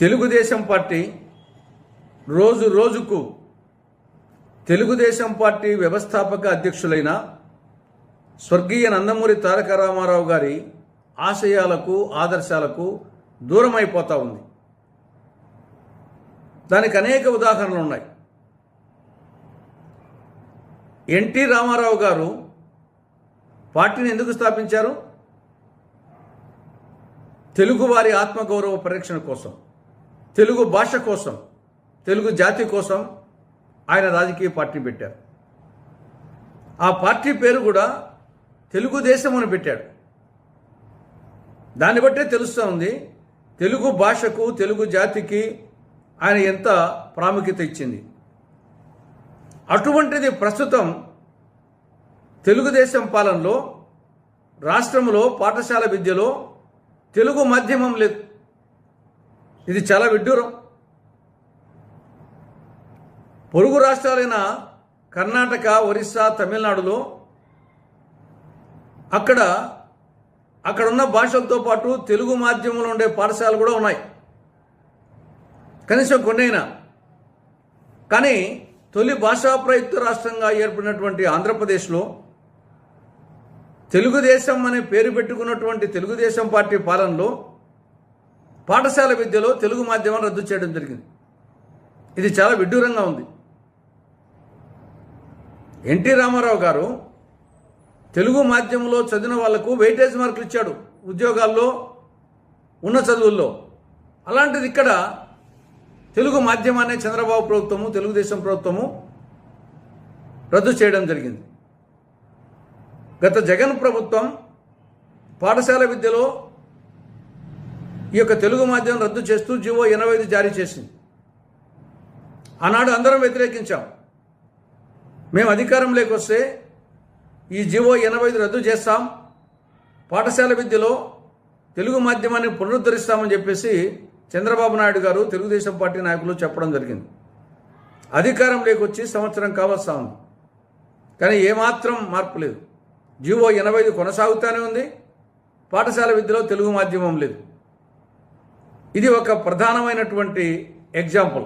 Telugu Desam party రోజు రోజుకు Telugu Desam party వ్యవస్థాపక అధ్యక్షులైన స్వర్గీయ నందమూరి తారక రామారావు గారి ఆశయాలకు ఆదర్శాలకు దూరం ఉంది. దానికి అనేక ఉదాహరణలు ఉన్నాయి. ఎన్టీ రామారావు గారు పార్టీని ఎందుకు స్థాపించారు? తెలుగువారి ఆత్మగౌరవ పరిరక్షణ కోసం. తెలుగు భాష కోసం తెలుగు జాతి కోసం ఆయన రాజకీయ పార్టీ పెట్టారు. ఆ పార్టీ పేరు కూడా తెలుగుదేశం అని పెట్టాడు. దాన్ని బట్టే తెలుస్తూ ఉంది తెలుగు భాషకు తెలుగు జాతికి ఆయన ఎంత ప్రాముఖ్యత ఇచ్చింది. అటువంటిది ప్రస్తుతం తెలుగుదేశం పాలనలో రాష్ట్రంలో పాఠశాల విద్యలో తెలుగు మాధ్యమం లేదు ఇది చాలా విడ్డూరం. పొరుగు రాష్ట్రాలైన కర్ణాటక ఒరిస్సా తమిళనాడులో అక్కడ అక్కడ ఉన్న భాషలతో పాటు తెలుగు మాధ్యమంలో ఉండే పాఠశాలలు కూడా ఉన్నాయి. కనీసం కొన్నైనా. కానీ తొలి భాషా ప్రయుక్త రాష్ట్రంగా ఏర్పడినటువంటి ఆంధ్రప్రదేశ్లో తెలుగుదేశం అనే పేరు పెట్టుకున్నటువంటి తెలుగుదేశం పార్టీ పాలనలో పాఠశాల విద్యలో తెలుగు మాధ్యమం రద్దు చేయడం జరిగింది. ఇది చాలా విడ్డూరంగా ఉంది. ఎన్టీ రామారావు గారు తెలుగు మాధ్యమంలో చదివిన వాళ్ళకు వెయిటేజ్ మార్కులు ఇచ్చాడు ఉద్యోగాల్లో ఉన్న చదువుల్లో. అలాంటిది ఇక్కడ తెలుగు మాధ్యమాన్ని చంద్రబాబు ప్రభుత్వము తెలుగుదేశం ప్రభుత్వము రద్దు చేయడం జరిగింది. గత జగన్ ప్రభుత్వం పాఠశాల విద్యలో ఈ యొక్క తెలుగు మాధ్యమం రద్దు చేస్తూ జీవో ఎనభై ఐదు జారీ చేసింది. ఆనాడు అందరం వ్యతిరేకించాం. మేము అధికారం లేకొస్తే ఈ జీవో ఎనభై ఐదు రద్దు చేస్తాం. పాఠశాల విద్యలో తెలుగు మాధ్యమాన్ని పునరుద్ధరిస్తామని చెప్పేసి చంద్రబాబు నాయుడు గారు తెలుగుదేశం పార్టీ నాయకులు చెప్పడం జరిగింది. అధికారం లేకొచ్చి సంవత్సరం కావస్తా ఉంది. కానీ ఏమాత్రం మార్పు లేదు. జీవో ఎనభై ఐదు కొనసాగుతూనే ఉంది. పాఠశాల విద్యలో తెలుగు మాధ్యమం లేదు. ఇది ఒక ప్రధానమైనటువంటి ఎగ్జాంపుల్.